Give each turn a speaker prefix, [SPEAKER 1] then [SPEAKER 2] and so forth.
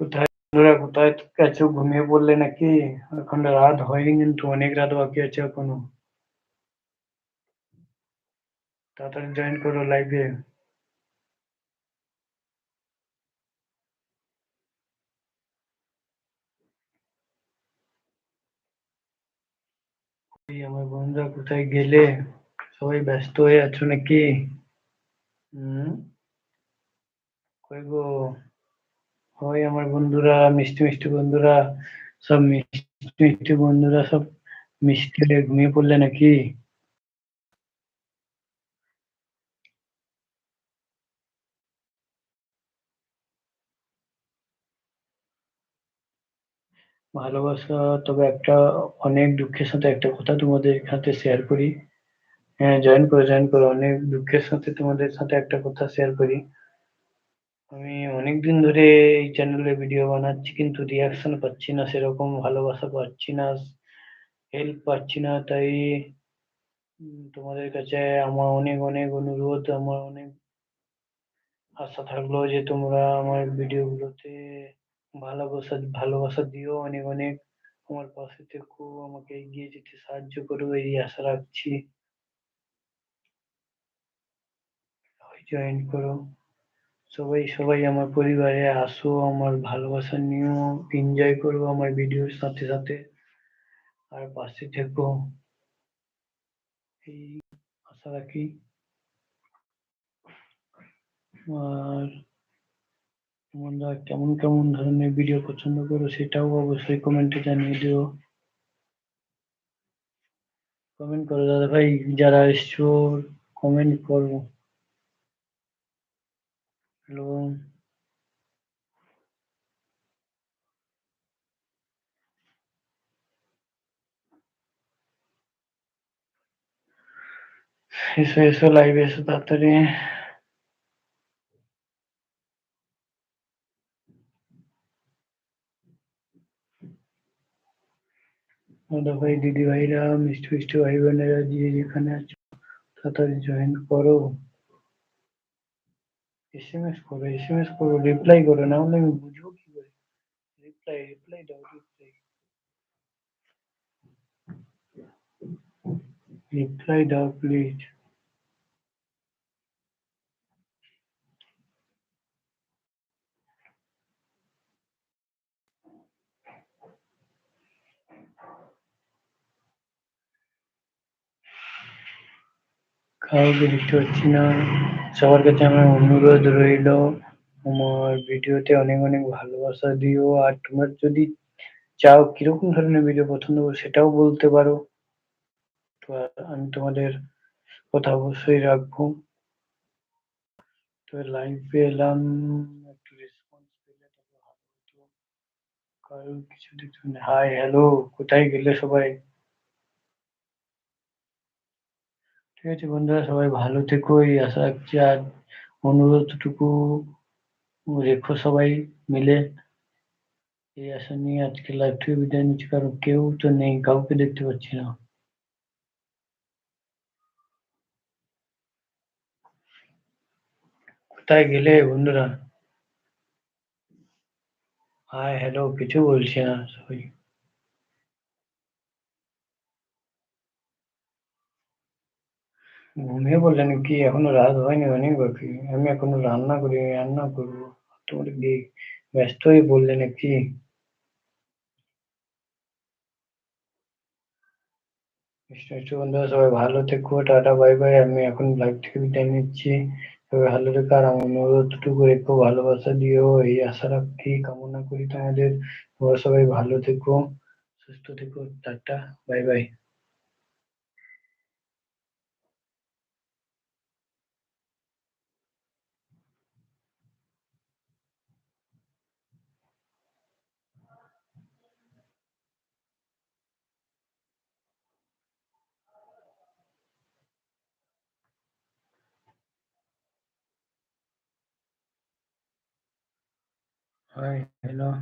[SPEAKER 1] কোথায় বন্ধুরা কোথায় আছো ঘুমিয়ে পড়লে নাকি এখন রাত হয়নি কিন্তু অনেক রাত বাকি আছে এখনো তাড়াতাড়ি জয়েন করো লাইভে এই আমার বন্ধুরা কোথায় গেলে সবাই ব্যস্ত হয়ে আছো নাকি হুম কই গো ওই আমার বন্ধুরা, মিষ্টি মিষ্টি বন্ধুরা, সব মিষ্টি মিষ্টি বন্ধুরা সব মিষ্টি হয়ে ঘুমিয়ে পড়লে নাকি? ভালোবাসা তবে একটা অনেক দুঃখের সাথে একটা কথা তোমাদের সাথে শেয়ার করি। হ্যাঁ জয়েন করো জয়েন করো। অনেক দুঃখের সাথে তোমাদের সাথে একটা কথা শেয়ার করি। আমি অনেকদিন ধরে এই চ্যানেলে ভিডিও বানাচ্ছি, কিন্তু রিয়াকশন পাচ্ছি না, সেরকম ভালোবাসা পাচ্ছি না হেল্প পাচ্ছি না, তাই তোমাদের কাছে আমার অনেক অনেক অনুরোধ, আমার অনেক আশা থাকল যে তোমরা আমার ভিডিওগুলোতে ভালোবাসা ভালোবাসা দিও, অনেক অনেক আমার পাশে থেকো, আমাকে এগিয়ে যেতে সাহায্য করো, এই আশা রাখছি। জয়েন করো। সবাই সবাই আমার পরিবারে আসো, আমার ভালোবাসা নিও এনজয় করো আমার ভিডিওর সাথে সাথে। আর পাশে থেকো। এই আশা রাখি। আর তোমরা কেমন কেমন ধরনের ভিডিও পছন্দ করো, সেটাও অবশ্যই কমেন্টে জানিয়ে দিও। কমেন্ট করো দাদা ভাই যারা এসছো কমেন্ট করো। হ্যালো এসো এসো লাইভে এসো তাড়াতাড়ি দাদা ভাই দিদি ভাইরা মিষ্টি মিষ্টি ভাই বোনেরা যে যেখানে আছো তাড়াতাড়ি জয়েন করো এসএমএস করো এসএমএস করো রিপ্লাই করো না হলে আমি বুঝবো কি করে রিপ্লাই রিপ্লাই দাও রিপ্লাই রিপ্লাই দাও প্লিজ কাউকে দেখতে পাচ্ছি না সবার কাছে আমার অনুরোধ রইল আমার ভিডিওতে অনেক অনেক ভালোবাসা দিও। আর তোমরা যদি চাও কীরকম ধরনের ভিডিও পছন্দ করো সেটাও বলতে পারো। তো আমি তোমাদের কথা অবশ্যই রাখব। তো লাইভে এলাম, একটু রেসপন্স পেলে কারণ কিছু দেখতে হাই হ্যালো কোথায় গেলে সবাই? ঠিক আছে বন্ধুরা সবাই ভালো থেকো এই আশা রাখছি আর অনুরোধটুকু রেখো সবাই মিলে এই আশা নিয়ে আজকে লাইভ থেকে বিদায় নিচ্ছি কারণ কেউ তো নেই কাউকে দেখতে পাচ্ছি না কোথায় গেলে বন্ধুরা হাই হ্যালো কিছু বলছি না সবাই ঘুমিয়ে পড়লেন কি এখনও রাত হয়নি অনেক বাকি। আমি এখনও রান্না করি, রান্না করব। তোমাদের কি ব্যস্ত হয়ে বললে নাকি? বন্ধুরা, সবাই ভালো থেকো, টাটা, বাই বাই। আমি এখন লাইভ থেকে বিদায় নিচ্ছি। সবাই ভালো থেকো আর আমার অনুরোধটুকু রেখো, ভালোবাসা দিও, এই আশা রাখি, কামনা করি তোমাদের। তোমরা সবাই ভালো থেকো, সুস্থ থেকো, tata, bye bye. hi hello.